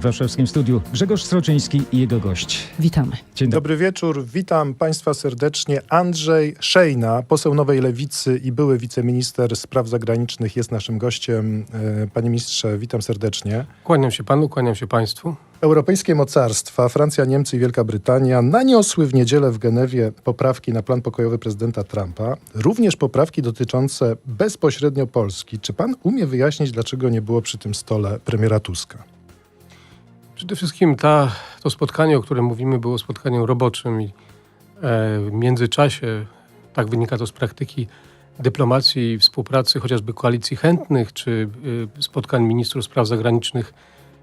W warszawskim studiu Grzegorz Sroczyński i jego gość. Witamy. Dzień dobry. Dobry wieczór, witam Państwa serdecznie. Andrzej Szejna, poseł Nowej Lewicy i były wiceminister spraw zagranicznych jest naszym gościem. E, Panie ministrze, witam serdecznie. Kłaniam się panu, kłaniam się państwu. Europejskie mocarstwa, Francja, Niemcy i Wielka Brytania naniosły w niedzielę w Genewie poprawki na plan pokojowy prezydenta Trumpa, również poprawki dotyczące bezpośrednio Polski. Czy pan umie wyjaśnić, dlaczego nie było przy tym stole premiera Tuska? Przede wszystkim ta, to spotkanie, o którym mówimy, było spotkaniem roboczym i e, w międzyczasie, tak wynika to z praktyki dyplomacji i współpracy, chociażby koalicji chętnych, czy y, spotkań ministrów spraw zagranicznych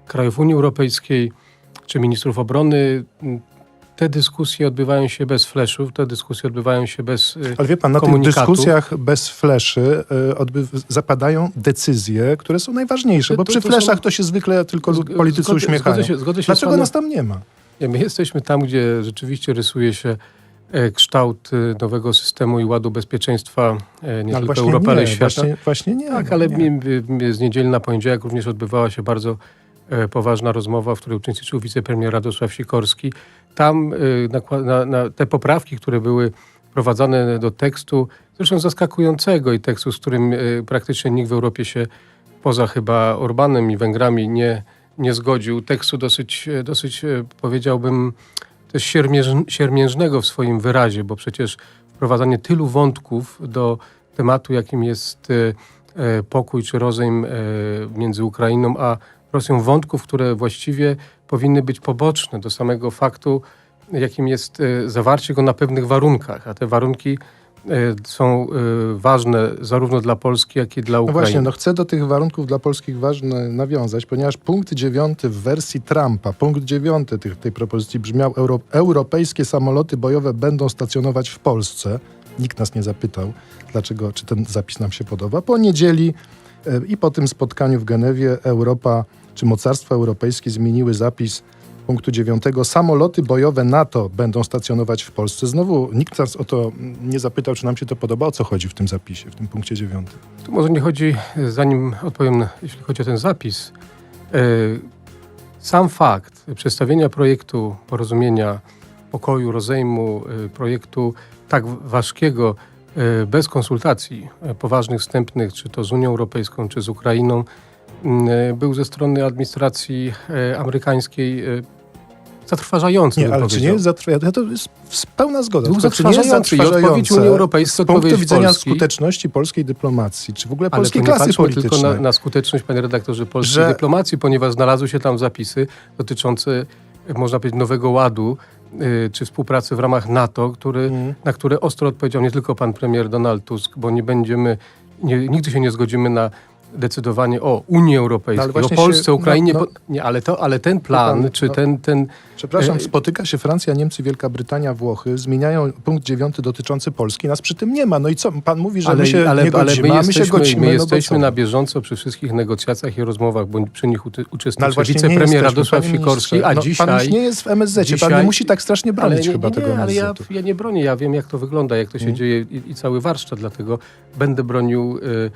krajów Unii Europejskiej, czy ministrów obrony. Te dyskusje odbywają się bez fleszów, te dyskusje odbywają się bez y, Ale wie pan, na tych dyskusjach bez fleszy y, zapadają decyzje, które są najważniejsze, bo To- przy to fleszach są- to się zwykle tylko lu- Zg- politycy uśmiechają. Zgodzę się, zgodzę się Dlaczego panem. nas tam nie ma? Nie, my jesteśmy tam, gdzie rzeczywiście rysuje się e, kształt e, nowego systemu i ładu bezpieczeństwa e, nie No, ale tylko Europy, ale nie, świata. właśnie, właśnie nie. tak, ale nie. z niedzieli na poniedziałek również odbywała się bardzo poważna rozmowa, w której uczestniczył wicepremier Radosław Sikorski. Tam e, na, na te poprawki, które były wprowadzane do tekstu, zresztą zaskakującego i tekstu, z którym e, praktycznie nikt w Europie się poza chyba Orbanem i Węgrami nie, nie zgodził. Tekstu dosyć, e, dosyć e, powiedziałbym, też siermierz, siermiężnego w swoim wyrazie, bo przecież wprowadzanie tylu wątków do tematu, jakim jest e, e, pokój czy rozejm e, między Ukrainą a Rosją, wątków, które właściwie powinny być poboczne do samego faktu, jakim jest e, zawarcie go na pewnych warunkach, a te warunki e, są e, ważne zarówno dla Polski, jak i dla No Ukrainy. właśnie, no chcę do tych warunków dla polskich ważne nawiązać, ponieważ punkt dziewiąty w wersji Trumpa, punkt dziewiąty tych, tej propozycji brzmiał, Euro, europejskie samoloty bojowe będą stacjonować w Polsce. Nikt nas nie zapytał, dlaczego, czy ten zapis nam się podoba. Po niedzieli i po tym spotkaniu w Genewie Europa, czy mocarstwa europejskie zmieniły zapis punktu dziewiątego. Samoloty bojowe NATO będą stacjonować w Polsce. Znowu nikt nas o to nie zapytał, czy nam się to podoba, o co chodzi w tym zapisie, w tym punkcie dziewiątym. Tu może nie chodzi, zanim odpowiem, jeśli chodzi o ten zapis, e, sam fakt przedstawienia projektu porozumienia pokoju, rozejmu, e, projektu tak ważkiego, bez konsultacji e, poważnych, wstępnych, czy to z Unią Europejską, czy z Ukrainą, e, był ze strony administracji amerykańskiej zatrważający. Nie, ale czy nie jest zatrważające? To jest pełna zgoda. Był czy nie jest zatrważający Unii Europejskiej, z punktu widzenia Polski. skuteczności polskiej dyplomacji, czy w ogóle polskiej klasy patrzmy tylko politycznej? na, na skuteczność, panie redaktorze, polskiej Że- dyplomacji, ponieważ znalazły się tam zapisy dotyczące, można powiedzieć, nowego ładu, y, czy współpracy w ramach NATO, który, Mhm. na które ostro odpowiedział nie tylko pan premier Donald Tusk, bo nie będziemy, nie, nigdy się nie zgodzimy na decydowanie o Unii No, ale Europejskiej, o właśnie Polsce, się- Ukrainie, no, no. nie, ale, to, ale ten plan, pan, czy no. ten, ten Przepraszam, E, spotyka się Francja, Niemcy, Wielka Brytania, Włochy, zmieniają punkt dziewiąty dotyczący Polski, nas przy tym nie ma. No i co? Pan mówi, że my się nie godzimy, a my się godzimy. my no jesteśmy co? na bieżąco przy wszystkich negocjacjach i rozmowach, bo przy nich No, ale uczestniczy nie wicepremier jesteśmy, Radosław Sikorski, a no, dzisiaj... Pan już nie jest w MSZ, pan dzisiaj- nie musi tak strasznie bronić ale nie, chyba nie, tego nie, ale ja, ja nie bronię, ja wiem jak to wygląda, jak to się Mm. dzieje i, i cały warsztat, dlatego będę bronił, y,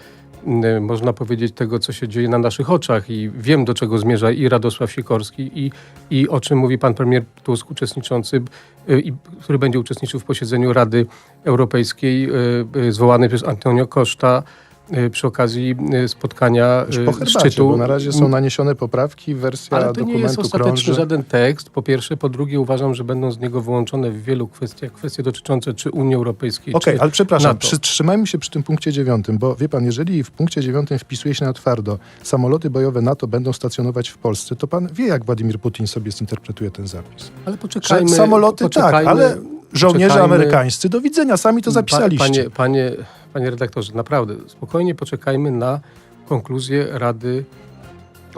można powiedzieć, tego, co się dzieje na naszych oczach i wiem, do czego zmierza i Radosław Sikorski i, i o czym mówi pan premier Tusk, uczestniczący, y, i, który będzie uczestniczył w posiedzeniu Rady Europejskiej y, y, zwołanej przez Antonio Costa. y, przy okazji y, spotkania Już y, po herbacie, szczytu. bo na razie są naniesione poprawki, wersja Ale to nie jest dokumentu ostateczny krąży. żaden tekst, po pierwsze. Po drugie uważam, że będą z niego wyłączone w wielu kwestiach kwestie dotyczące czy Unii Europejskiej, Okej, ale przepraszam, przytrzymajmy się przy tym punkcie dziewiątym, bo wie pan, jeżeli w punkcie dziewiątym wpisuje się na twardo, samoloty bojowe NATO będą stacjonować w Polsce, to pan wie, jak Władimir Putin sobie zinterpretuje ten zapis. Ale Że poczekajmy. samoloty tak, poczekajmy, ale żołnierze poczekajmy. amerykańscy, do widzenia, sami to Pa- zapisaliście. Panie, panie, panie redaktorze, naprawdę, spokojnie poczekajmy na konkluzję Rady,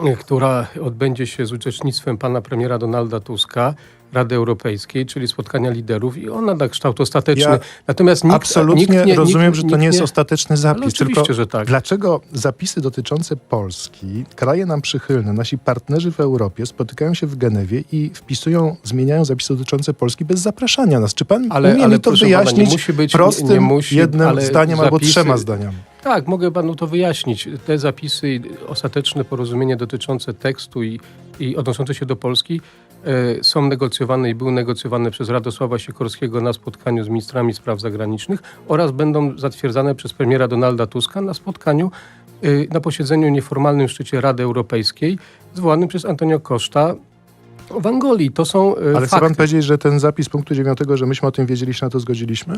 y, która odbędzie się z uczestnictwem pana premiera Donalda Tuska, Rady Europejskiej, czyli spotkania liderów i ona da kształt ostateczny. Ja Natomiast nikt, Absolutnie nikt nie, rozumiem, nikt, że to nie jest ostateczny zapis. Tylko że tak. Dlaczego zapisy dotyczące Polski, kraje nam przychylne, nasi partnerzy w Europie spotykają się w Genewie i wpisują, zmieniają zapisy dotyczące Polski bez zapraszania nas? Czy pan Ale- umie ale mi to proszę pana, nie wyjaśnić musi być- prostym nie musi, jednym zdaniem albo zapisy- trzema zdaniami? Tak, mogę panu to wyjaśnić. Te zapisy i ostateczne porozumienie dotyczące tekstu i, i odnoszące się do Polski są negocjowane i były negocjowane przez Radosława Sikorskiego na spotkaniu z ministrami spraw zagranicznych oraz będą zatwierdzane przez premiera Donalda Tuska na spotkaniu e, na posiedzeniu nieformalnym szczycie Rady Europejskiej zwołanym przez Antonio Costa w Angolii. To są e, Ale chce fakty. pan powiedzieć, że ten zapis punktu 9, że myśmy o tym wiedzieli, się na to zgodziliśmy?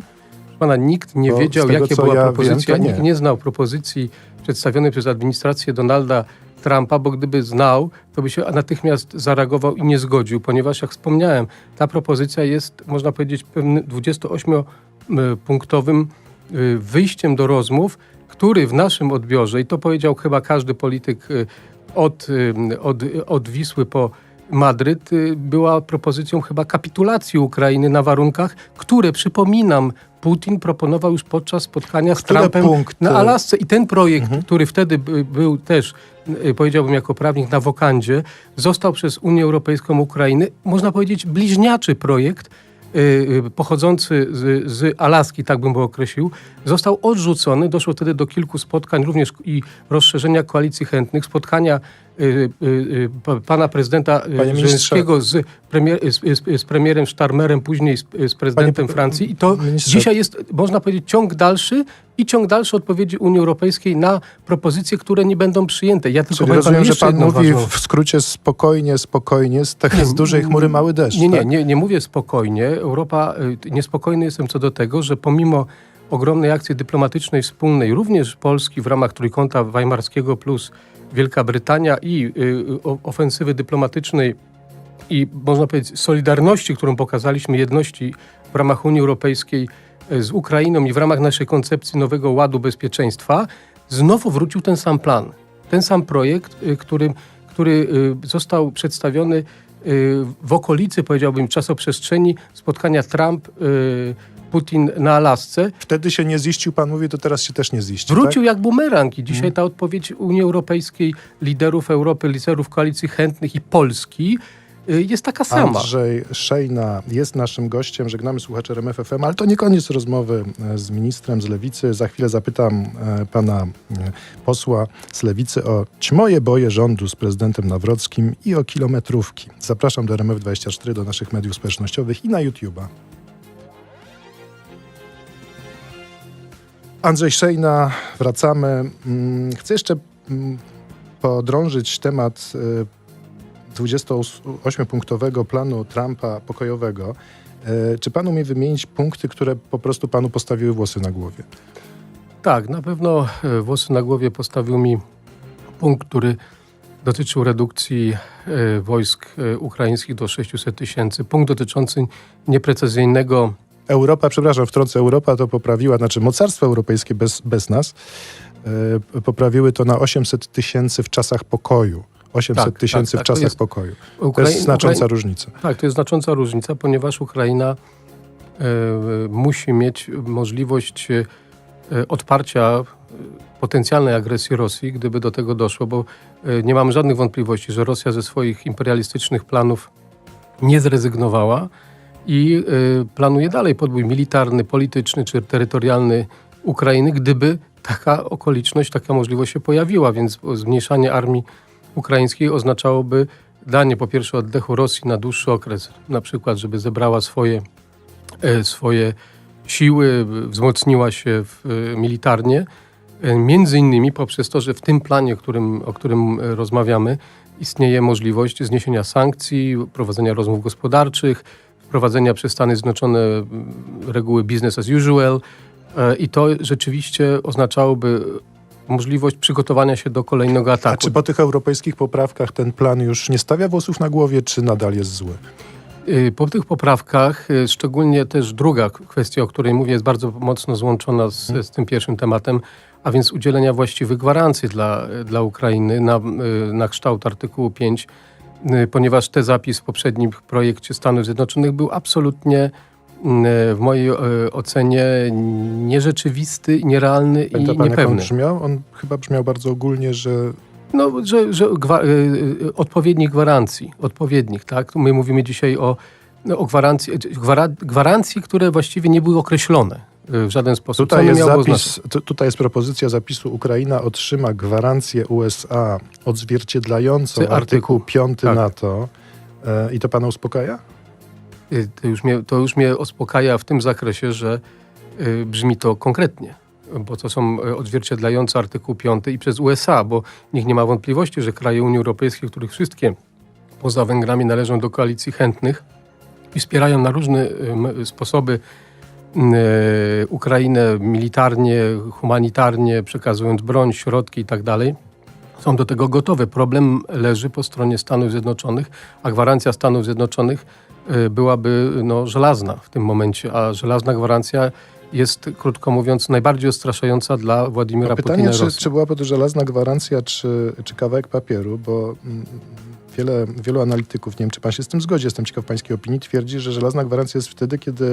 Pana nikt nie Bo wiedział, tego, jakie była ja propozycja. wiem, nie. nikt nie znał propozycji przedstawionej przez administrację Donalda Trumpa, bo gdyby znał, to by się natychmiast zareagował i nie zgodził, ponieważ jak wspomniałem, ta propozycja jest, można powiedzieć, pewnym 28-punktowym y, wyjściem do rozmów, który w naszym odbiorze, i to powiedział chyba każdy polityk y, od, y, od, od Wisły po Madryt, była propozycją chyba kapitulacji Ukrainy na warunkach, które, przypominam, Putin proponował już podczas spotkania z Które Trumpem punkty? na Alasce. I ten projekt, Mhm. który wtedy by, był też, y, powiedziałbym jako prawnik, na wokandzie, został przez Unię Europejską Ukrainy, można powiedzieć, bliźniaczy projekt, y, y, pochodzący z, z Alaski, tak bym go określił, został odrzucony. Doszło wtedy do kilku spotkań, również i rozszerzenia koalicji chętnych, spotkania pana prezydenta y, Panie ministrze. Żeleńskiego z, premier, z, z, premierem Sztarmerem, później z, z prezydentem Panie- Francji. I to ministrze. dzisiaj jest, można powiedzieć, ciąg dalszy i ciąg dalszy odpowiedzi Unii Europejskiej na propozycje, które nie będą przyjęte. Ja tylko Czyli rozumiem, że pan mówi ważną- w skrócie spokojnie, spokojnie, z, tak, z dużej chmury mały deszcz. Nie, nie, tak? nie, nie mówię spokojnie. Europa, y, niespokojny jestem co do tego, że pomimo ogromnej akcji dyplomatycznej wspólnej, również Polski w ramach Trójkąta Weimarskiego plus Wielka Brytania i y, ofensywy dyplomatycznej i można powiedzieć solidarności, którą pokazaliśmy, jedności w ramach Unii Europejskiej y, z Ukrainą i w ramach naszej koncepcji nowego ładu bezpieczeństwa, znowu wrócił ten sam plan, ten sam projekt, y, który, który został przedstawiony w okolicy, powiedziałbym, czasoprzestrzeni spotkania Trump-Putin na Alasce. Wtedy się nie ziścił, pan mówi, to teraz się też nie ziści. Wrócił jak bumerang i dzisiaj ta odpowiedź Unii Europejskiej, liderów Europy, liderów koalicji chętnych i Polski y, jest taka Tak? sama. Andrzej Szejna jest naszym gościem. Żegnamy słuchaczy RMFFM, ale to nie koniec rozmowy e, z ministrem z Lewicy. Za chwilę zapytam e, pana e, posła z Lewicy o ćmoje boje rządu z prezydentem Nawrockim i o kilometrówki. Zapraszam do RMF24, do naszych mediów społecznościowych i na YouTube'a. Andrzej Szejna, wracamy. Mm, Chcę jeszcze mm, podrążyć temat e, 28-punktowego planu Trumpa pokojowego. E, Czy pan umie wymienić punkty, które po prostu panu postawiły włosy na głowie? Tak, na pewno e, włosy na głowie postawił mi punkt, który dotyczył redukcji wojsk ukraińskich do 600 tysięcy. Punkt dotyczący nieprecyzyjnego Europa, przepraszam, wtrącę, Europa to poprawiła, znaczy mocarstwa europejskie bez, bez nas e, poprawiły to na 800 tysięcy w czasach pokoju. 800 Tak, tysięcy tak, w tak, to czasach jest- pokoju. To jest znacząca Ukrai- różnica. Tak, to jest znacząca różnica, ponieważ Ukraina e, musi mieć możliwość e, odparcia potencjalnej agresji Rosji, gdyby do tego doszło, bo nie mam żadnych wątpliwości, że Rosja ze swoich imperialistycznych planów nie zrezygnowała i e, planuje dalej podbój militarny, polityczny czy terytorialny Ukrainy, gdyby taka okoliczność, taka możliwość się pojawiła, więc zmniejszanie armii ukraińskiej oznaczałoby danie po pierwsze oddechu Rosji na dłuższy okres, na przykład, żeby zebrała swoje, e, swoje siły, wzmocniła się w, e, militarnie, e, między innymi poprzez to, że w tym planie, którym, o którym rozmawiamy, istnieje możliwość zniesienia sankcji, prowadzenia rozmów gospodarczych, wprowadzenia przez Stany Zjednoczone mm, reguły business as usual e, i to rzeczywiście oznaczałoby możliwość przygotowania się do kolejnego ataku. A czy po tych europejskich poprawkach ten plan już nie stawia włosów na głowie, czy nadal jest zły? Y, Po tych poprawkach, y, szczególnie też druga kwestia, o której mówię, jest bardzo mocno złączona z, z tym pierwszym tematem, a więc udzielenia właściwych gwarancji dla, dla Ukrainy na, na kształt artykułu 5, y, ponieważ ten zapis w poprzednim projekcie Stanów Zjednoczonych był absolutnie y, w mojej y, ocenie nierzeczywisty, nierealny i Pamięta pan, jak on niepewny. brzmiał? On chyba brzmiał bardzo ogólnie, że No, że, że gwa, y, y, odpowiednich gwarancji, odpowiednich, tak? My mówimy dzisiaj o, no, o gwarancji, gwara, gwarancji, które właściwie nie były określone. Y, w żaden sposób. Tutaj jest, zapis, tu- tutaj jest propozycja zapisu Ukraina otrzyma gwarancję USA odzwierciedlającą Ty- artykuł artykuł. 5 Tak. NATO. E, I to pana uspokaja? Y, To już, mnie, to już mnie uspokaja w tym zakresie, że y, brzmi to konkretnie, bo to są y, odzwierciedlające artykuł 5 i przez USA, bo nikt nie ma wątpliwości, że kraje Unii Europejskiej, których wszystkie poza Węgrami należą do koalicji chętnych i wspierają na różne sposoby Ukrainę militarnie, humanitarnie, przekazując broń, środki i tak dalej, są do tego gotowe. Problem leży po stronie Stanów Zjednoczonych, a gwarancja Stanów Zjednoczonych y, byłaby no, żelazna w tym momencie, a żelazna gwarancja jest, krótko mówiąc, najbardziej odstraszająca dla Władimira No Putina pytanie, czy, czy byłaby to żelazna gwarancja, czy, czy kawałek papieru, bo mm, wiele, wielu analityków, nie wiem, czy pan się z tym zgodzi, jestem ciekaw pańskiej opinii, twierdzi, że żelazna gwarancja jest wtedy, kiedy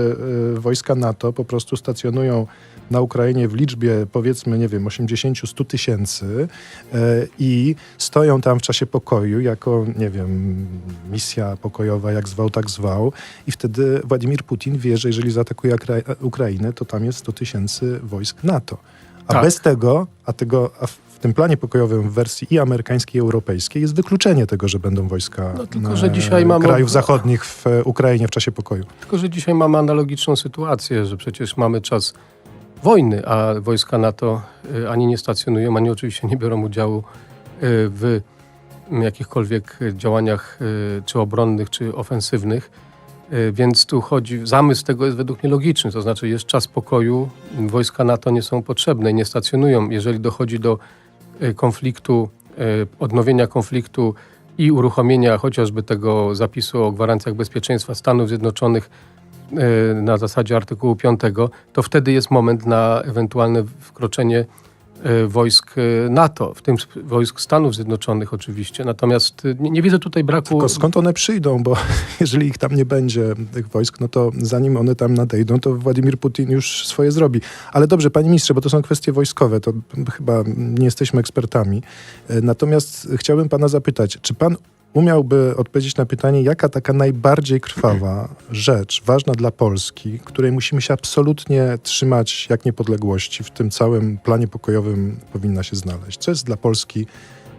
y, wojska NATO po prostu stacjonują na Ukrainie w liczbie, powiedzmy, nie wiem, 80-100 tysięcy y, i stoją tam w czasie pokoju jako, nie wiem, misja pokojowa, jak zwał, tak zwał. I wtedy Władimir Putin wie, że jeżeli zaatakuje Ukra- Ukrainę, to tam jest 100 tysięcy wojsk NATO. A Tak. bez tego, a tego, a tym planie pokojowym w wersji i amerykańskiej, i europejskiej jest wykluczenie tego, że będą wojska No, tylko, e, że dzisiaj mamy- krajów zachodnich w e, Ukrainie w czasie pokoju. Tylko, że dzisiaj mamy analogiczną sytuację, że przecież mamy czas wojny, a wojska NATO y, ani nie stacjonują, ani oczywiście nie biorą udziału y, w jakichkolwiek działaniach czy obronnych, czy ofensywnych. Więc tu chodzi, zamysł tego jest według mnie logiczny, to znaczy jest czas pokoju, wojska NATO nie są potrzebne i nie stacjonują. Jeżeli dochodzi do konfliktu, y, odnowienia konfliktu i uruchomienia chociażby tego zapisu o gwarancjach bezpieczeństwa Stanów Zjednoczonych y, na zasadzie artykułu 5, to wtedy jest moment na ewentualne wkroczenie wojsk y, NATO, w tym wojsk Stanów Zjednoczonych oczywiście. Natomiast y, nie, nie widzę tutaj braku... Tylko skąd one przyjdą, bo jeżeli ich tam nie będzie, tych wojsk, no to zanim one tam nadejdą, to Władimir Putin już swoje zrobi. Ale dobrze, panie ministrze, bo to są kwestie wojskowe, to chyba nie jesteśmy ekspertami. E, Natomiast chciałbym pana zapytać, czy pan umiałby odpowiedzieć na pytanie, jaka taka najbardziej krwawa rzecz, ważna dla Polski, której musimy się absolutnie trzymać jak niepodległości w tym całym planie pokojowym powinna się znaleźć? Co jest dla Polski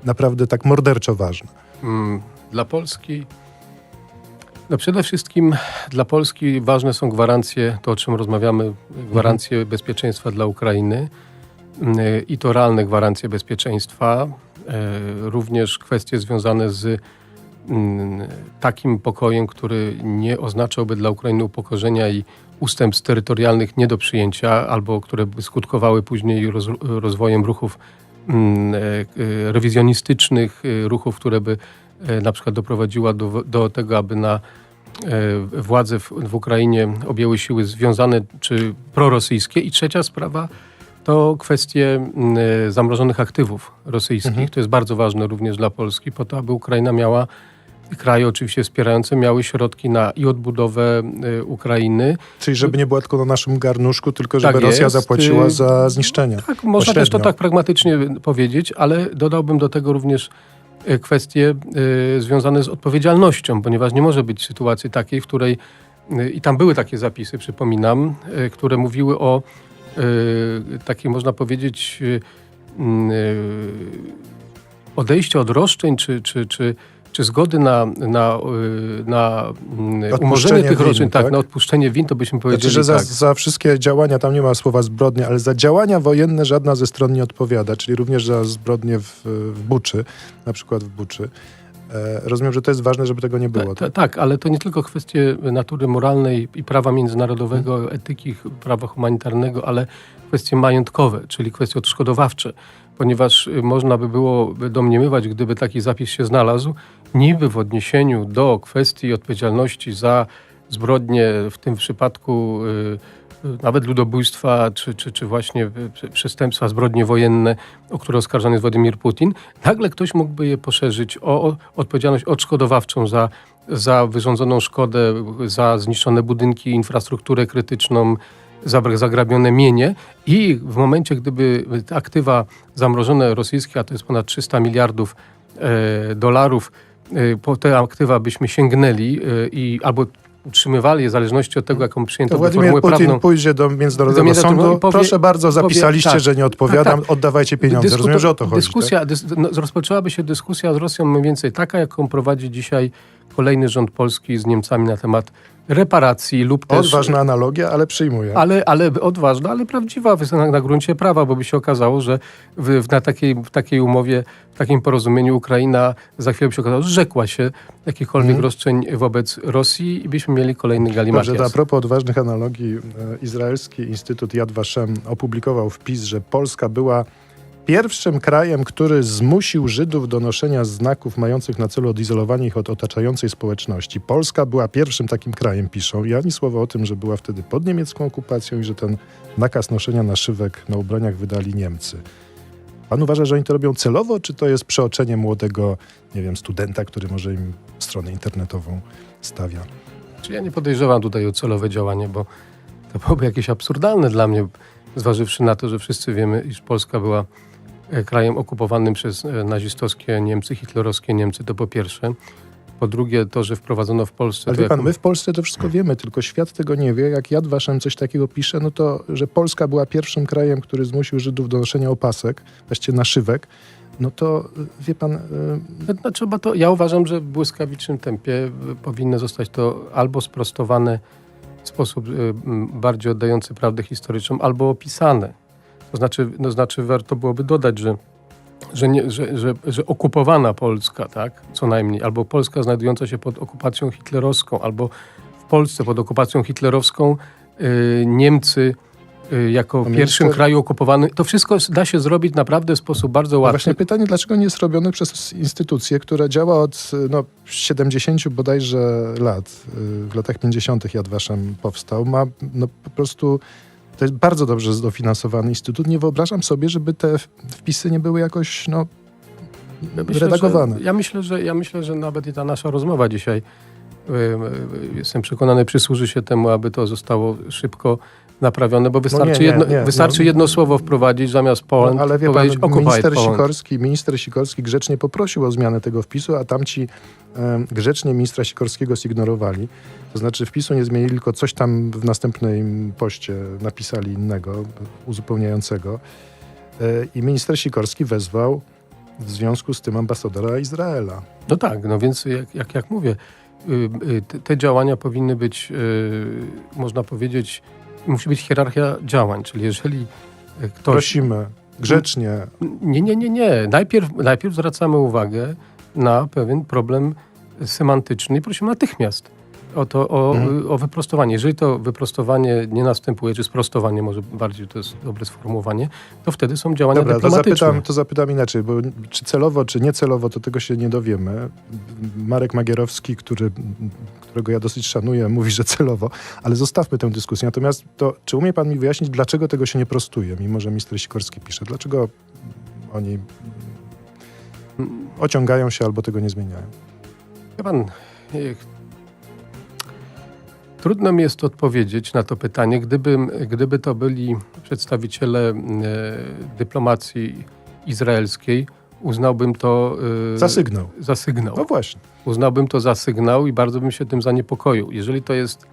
naprawdę tak morderczo ważne? Mm, Dla Polski. No przede wszystkim dla Polski ważne są gwarancje, to o czym rozmawiamy, gwarancje bezpieczeństwa dla Ukrainy mm, i to realne gwarancje bezpieczeństwa. E, Również kwestie związane z takim pokojem, który nie oznaczałby dla Ukrainy upokorzenia i ustępstw terytorialnych nie do przyjęcia, albo które by skutkowały później roz, rozwojem ruchów mm, e, e, rewizjonistycznych, e, ruchów, które by na przykład doprowadziła do, do tego, aby na władze w, w Ukrainie objęły siły związane czy prorosyjskie. I trzecia sprawa to kwestie mm, zamrożonych aktywów rosyjskich. Mhm. To jest bardzo ważne również dla Polski, po to, aby Ukraina miała, kraje oczywiście wspierające, miały środki na i odbudowę e, Ukrainy. Czyli żeby nie była tylko na naszym garnuszku, tylko żeby Tak Rosja jest. zapłaciła Y, za zniszczenia. Tak, można też to Pośrednio. tak pragmatycznie powiedzieć, ale dodałbym do tego również e, kwestie związane z odpowiedzialnością, ponieważ nie może być sytuacji takiej, w której i tam były takie zapisy, przypominam, które mówiły o takiej, można powiedzieć, m, e, odejściu od roszczeń, czy, czy, czy, czy zgody na, na, e, na mm, umorzenie tych win, tak, tak? na odpuszczenie win, to byśmy powiedzieli Znaczy, że za, tak. za wszystkie działania, tam nie ma słowa zbrodnie, ale za działania wojenne żadna ze stron nie odpowiada, czyli również za zbrodnie w, w Buczy, na przykład w Buczy. E, rozumiem, że to jest ważne, żeby tego nie było. Ta, ta, tak, ale to nie tylko kwestie natury moralnej i prawa międzynarodowego, Mhm. etyki, prawa humanitarnego, ale kwestie majątkowe, czyli kwestie odszkodowawcze, ponieważ y, można by było domniemywać, gdyby taki zapis się znalazł, niby w odniesieniu do kwestii odpowiedzialności za zbrodnie, w tym przypadku y, y, nawet ludobójstwa, czy, czy, czy właśnie y, prze- przestępstwa, zbrodnie wojenne, o które oskarżany jest Władimir Putin, nagle ktoś mógłby je poszerzyć o, odpowiedzialność odszkodowawczą za, za wyrządzoną szkodę, za zniszczone budynki, infrastrukturę krytyczną, za zagrabione mienie i w momencie, gdyby aktywa zamrożone rosyjskie, a to jest ponad 300 miliardów e, dolarów, po te aktywa byśmy sięgnęli e, i albo utrzymywali, w zależności od tego, jaką To przyjęto Władimir formułę Putin prawną. pójdzie do Międzynarodowego Do Sądu. powie- Proszę bardzo, powie- zapisaliście, tak. że nie odpowiadam, Tak, tak. oddawajcie pieniądze. Dyskuto- Rozumiem, że o to chodzi. tak? Dyskusja, dys, no, rozpoczęłaby się dyskusja z Rosją mniej więcej taka, jaką prowadzi dzisiaj kolejny rząd polski z Niemcami na temat reparacji lub też... Odważna analogia, ale przyjmuję. Ale, ale odważna, ale prawdziwa na, na gruncie prawa, bo by się okazało, że w, w, na takiej, w takiej umowie, w takim porozumieniu Ukraina za chwilę by się okazało, że rzekła się jakichkolwiek Mhm. roszczeń wobec Rosji i byśmy mieli kolejny Dobrze, to a galimatias. propos odważnych analogii, e, izraelski Instytut Yad Vashem opublikował wpis, że Polska była pierwszym krajem, który zmusił Żydów do noszenia znaków mających na celu odizolowanie ich od otaczającej społeczności. Polska była pierwszym takim krajem, piszą, i ani słowa o tym, że była wtedy pod niemiecką okupacją i że ten nakaz noszenia naszywek na ubraniach wydali Niemcy. Pan uważa, że oni to robią celowo, czy to jest przeoczenie młodego, nie wiem, studenta, który może im stronę internetową stawia? Czy ja nie podejrzewam tutaj o celowe działanie, bo to byłoby jakieś absurdalne dla mnie, zważywszy na to, że wszyscy wiemy, iż Polska była krajem okupowanym przez e, nazistowskie Niemcy, hitlerowskie Niemcy, to po pierwsze. Po drugie, to, że wprowadzono w Polsce... Ale wie pan, jako- my w Polsce to wszystko wiemy, tylko świat tego nie wie. Jak Jad Waszem coś takiego pisze, no to, że Polska była pierwszym krajem, który zmusił Żydów do noszenia opasek, właściwie naszywek, no to y, wie pan, No, no, trzeba to, ja uważam, że w błyskawicznym tempie powinno zostać to albo sprostowane w sposób bardziej oddający prawdę historyczną, albo opisane. To znaczy, no, znaczy warto byłoby dodać, że, że, nie, że, że, że okupowana Polska, tak, co najmniej, albo Polska znajdująca się pod okupacją hitlerowską, albo w Polsce pod okupacją hitlerowską y, Niemcy y, jako pierwszym minister- kraju okupowanym. To wszystko da się zrobić naprawdę w sposób bardzo no łatwy. właśnie pytanie, dlaczego nie jest robione przez instytucję, która działa od no, 70 bodajże lat, y, w latach 50. Jad Waszem powstał, ma no, po prostu... To jest bardzo dobrze zdofinansowany instytut. Nie wyobrażam sobie, żeby te wpisy nie były jakoś no, Ja myślę, redagowane. Że, ja, myślę, że, ja myślę, że nawet i ta nasza rozmowa dzisiaj, jestem przekonany, przysłuży się temu, aby to zostało szybko naprawione, bo wystarczy, nie, jedno, nie, wystarczy no. jedno słowo wprowadzić zamiast Poland, No, ale wie pan, powiedzieć Occupied minister Poland. Sikorski, minister Sikorski grzecznie poprosił o zmianę tego wpisu, a tamci em, grzecznie ministra Sikorskiego zignorowali. To znaczy wpisu nie zmienili, tylko coś tam w następnym poście napisali innego, uzupełniającego. E, I minister Sikorski wezwał w związku z tym ambasadora Izraela. No tak, no więc jak, jak, jak mówię, y, y, te, te działania powinny być, y, można powiedzieć, musi być hierarchia działań, czyli jeżeli y, ktoś... Prosimy grzecznie, Nie, nie, nie, nie. Najpierw, najpierw zwracamy uwagę na pewien problem semantyczny i prosimy natychmiast o, to, o, Mhm. o wyprostowanie. Jeżeli to wyprostowanie nie następuje, czy sprostowanie może bardziej to jest dobre sformułowanie, to wtedy są działania Dobra, to dyplomatyczne. zapytam, to zapytam inaczej, bo czy celowo, czy niecelowo, to tego się nie dowiemy. Marek Magierowski, który, którego ja dosyć szanuję, mówi, że celowo, ale zostawmy tę dyskusję. Natomiast to, czy umie pan mi wyjaśnić, dlaczego tego się nie prostuje, mimo że minister Sikorski pisze? Dlaczego oni ociągają się albo tego nie zmieniają? Wie pan, trudno mi jest odpowiedzieć na to pytanie, gdyby, gdyby to byli przedstawiciele e, dyplomacji izraelskiej, uznałbym to e, Za sygnał. za sygnał. No właśnie. Uznałbym to za sygnał i bardzo bym się tym zaniepokoił. Jeżeli to jest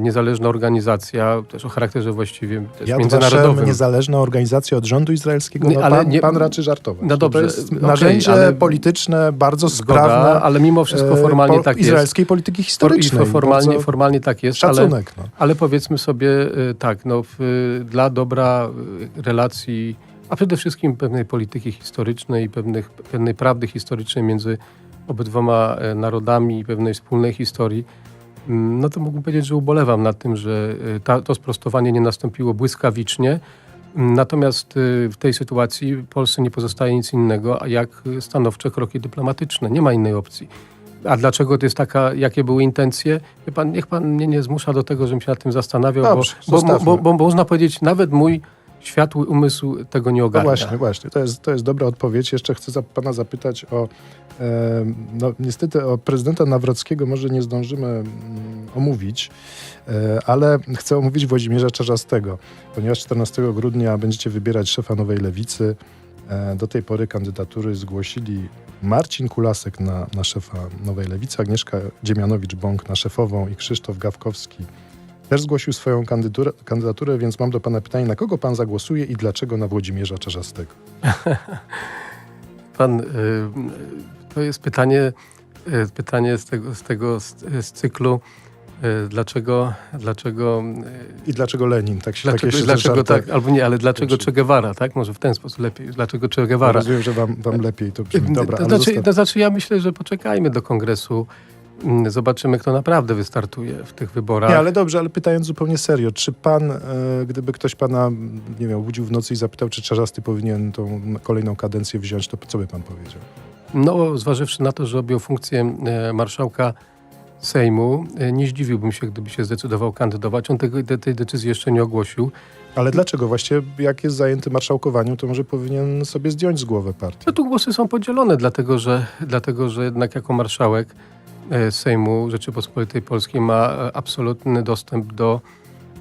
niezależna organizacja, też o charakterze właściwie też Ja międzynarodowym. niezależna organizacja od rządu izraelskiego, Nie, no, ale pan, nie- pan raczy żartować. No dobrze, to jest narzędzie ale- polityczne, bardzo Zgoda, sprawne. ale mimo wszystko e, formalnie po- tak jest. izraelskiej polityki historycznej. formalnie, formalnie tak jest, ale, Szacunek. No. ale powiedzmy sobie y, tak, no, w, dla dobra relacji, a przede wszystkim pewnej polityki historycznej i pewnych, pewnej prawdy historycznej między obydwoma e, narodami i pewnej wspólnej historii, no to mógłbym powiedzieć, że ubolewam nad tym, że y, ta, to sprostowanie nie nastąpiło błyskawicznie. Mm, Natomiast y, w tej sytuacji Polsce nie pozostaje nic innego, jak stanowcze kroki dyplomatyczne. Nie ma innej opcji. A dlaczego to jest taka, jakie były intencje? Wie pan, niech pan mnie nie zmusza do tego, żebym się nad tym zastanawiał, Dobrze, bo, bo, bo, bo można powiedzieć, nawet mój światły umysł tego nie No ogarnia. właśnie, właśnie. To jest, to jest dobra odpowiedź. Jeszcze chcę za, pana zapytać o, e, no niestety o prezydenta Nawrockiego może nie zdążymy mm, omówić, e, ale chcę omówić Włodzimierza Czarzastego, ponieważ 14 grudnia będziecie wybierać szefa Nowej Lewicy. E, Do tej pory kandydatury zgłosili Marcin Kulasek na, na szefa Nowej Lewicy, Agnieszka Dziemianowicz-Bąk na szefową i Krzysztof Gawkowski też zgłosił swoją kandydaturę, więc mam do pana pytanie, na kogo pan zagłosuje i dlaczego na Włodzimierza Czarzastego? Pan, y, to jest pytanie, y, pytanie z tego, z, tego z, cyklu, y, dlaczego, dlaczego, y, I dlaczego Lenin? Tak się dlaczego, się dlaczego tak, albo nie, ale dlaczego Che Guevara, tak? Może w ten sposób lepiej. Dlaczego Che Guevara? Rozumiem, że wam, wam lepiej to brzmi. Dobra, to, znaczy, to znaczy, ja myślę, że poczekajmy do kongresu, zobaczymy, kto naprawdę wystartuje w tych wyborach. Nie, ale dobrze, ale pytając zupełnie serio, czy pan, e, gdyby ktoś pana, nie wiem, budził w nocy i zapytał, czy Czarzasty powinien tą kolejną kadencję wziąć, to co by pan powiedział? No, zważywszy na to, że objął funkcję e, marszałka Sejmu, e, nie zdziwiłbym się, gdyby się zdecydował kandydować. On tego, te, tej decyzji jeszcze nie ogłosił. Ale dlaczego? Właściwie jak jest zajęty marszałkowaniem, to może powinien sobie zdjąć z głowy partię. No tu głosy są podzielone, dlatego że, dlatego, że jednak jako marszałek Sejmu Rzeczypospolitej Polskiej ma e, absolutny dostęp do,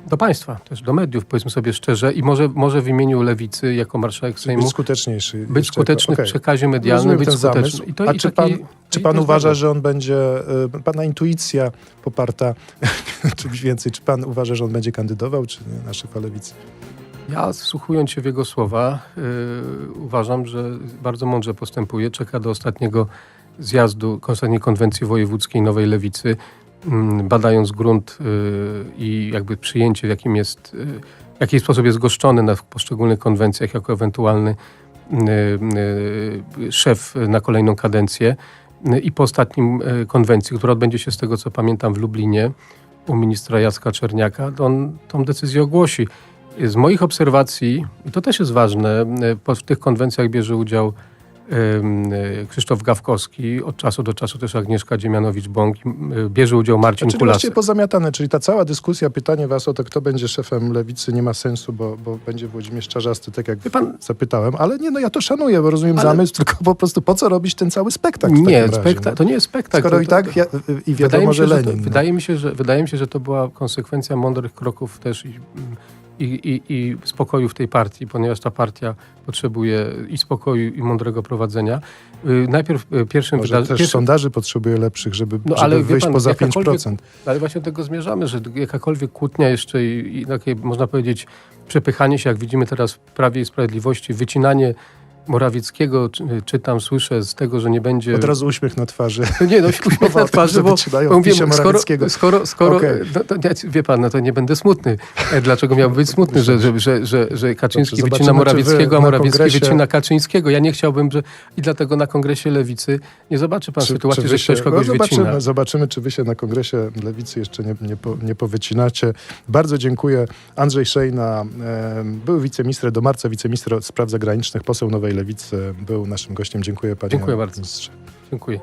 do państwa, też do mediów, powiedzmy sobie szczerze, i może, może w imieniu Lewicy jako marszałek Sejmu Być skuteczniejszy. być skuteczny jako- w przekazie medialnym, Rozumiem być skuteczny. I to, A i czy taki- pan- Czy pan uważa, że on będzie, y, pana intuicja poparta czymś więcej, czy pan uważa, że on będzie kandydował, czy nie, na szefa Lewicy? Ja, wsłuchując się w jego słowa, yy, uważam, że bardzo mądrze postępuje. Czeka do ostatniego zjazdu, ostatniej konwencji wojewódzkiej Nowej Lewicy, mm, badając grunt yy, i jakby przyjęcie, w jakim jest, yy, w jaki sposób jest goszczony na poszczególnych konwencjach jako ewentualny yy, szef na kolejną kadencję. I po ostatnim konwencji, która odbędzie się z tego, co pamiętam, w Lublinie, u ministra Jacka Czerniaka, on tą decyzję ogłosi. Z moich obserwacji, i to też jest ważne, w tych konwencjach bierze udział Krzysztof Gawkowski, od czasu do czasu też Agnieszka Dziemianowicz-Bąk, e, bierze udział Marcin Czyli Kulasek. pozamiatane, czyli ta cała dyskusja, pytanie was o to, kto będzie szefem Lewicy nie ma sensu, bo, bo będzie Włodzimierz Czarzasty, tak jak Wie pan- zapytałem, ale nie, no ja to szanuję, bo rozumiem Ale- zamysł, tylko po prostu po co robić ten cały spektakl Nie, spekta- no? to nie jest spektakl. Skoro to, i tak ja, i wydaje, wiadomo, mi się, że że Lenin. to, no. wydaje, mi się, że, wydaje mi się, że to była konsekwencja mądrych kroków też i, i, i, i spokoju w tej partii, ponieważ ta partia potrzebuje i spokoju, i mądrego prowadzenia. Y, Najpierw y, pierwszym Może też sondaży potrzebuje lepszych, żeby, No, żeby wyjść pan, poza jakakolwiek- 5%. Ale właśnie do tego zmierzamy, że jakakolwiek kłótnia jeszcze i, i takie, można powiedzieć, przepychanie się, jak widzimy teraz w Prawie i Sprawiedliwości, wycinanie Morawieckiego, czy, czytam, słyszę z tego, że nie będzie... Od razu uśmiech na twarzy. Nie, no uśmiech na twarzy, bo, bo PiSie skoro, skoro, skoro Okej. no, to, wie pan, no to nie będę smutny. E, Dlaczego miałbym być smutny, że, że, że, że, że Kaczyński Dobrze, wycina zobaczymy, czy wy Morawieckiego, a Morawiecki kongresie- wycina Kaczyńskiego. Ja nie chciałbym, że i dlatego na kongresie Lewicy nie zobaczy pan sytuacji, wy że ktoś się- kogoś no wycina. zobaczymy, zobaczymy, czy wy się na kongresie Lewicy jeszcze nie, nie, po, nie powycinacie. Bardzo dziękuję. Andrzej Szejna, e, był wiceminister do marca, wiceminister spraw zagranicznych, poseł Nowej Lewicy, był naszym gościem. Dziękuję panie Dziękuję bardzo. Dziękuję.